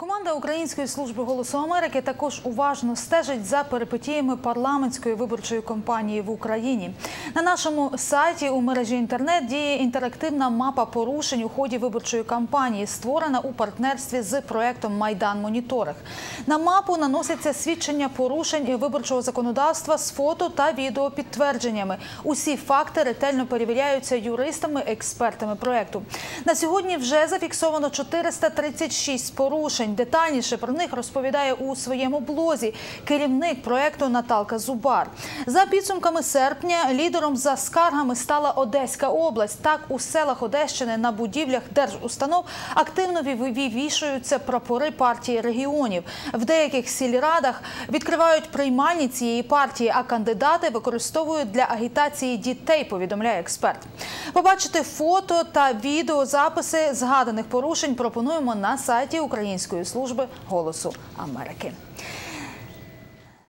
Команда Української служби голосу Америки також уважно стежить за перипетіями парламентської виборчої кампанії в Україні. На нашому сайті у мережі інтернет діє інтерактивна мапа порушень у ході виборчої кампанії, створена у партнерстві з проектом Майдан Моніторинг. На мапу наносяться свідчення порушень виборчого законодавства з фото та відеопідтвердженнями. Усі факти ретельно перевіряються юристами, експертами проекту. На сьогодні вже зафіксовано 436 порушень. Детальніше про них розповідає у своєму блозі керівник проекту Наталка Зубар. За підсумками серпня лідером за скаргами стала Одеська область. Так у селах Одещини на будівлях держустанов активно вивішуються прапори партії регіонів. В деяких сільрадах відкривають приймальні цієї партії, а кандидати використовують для агітації дітей. Повідомляє експерт. Побачити фото та відеозаписи згаданих порушень пропонуємо на сайті Української служби голосу Америки.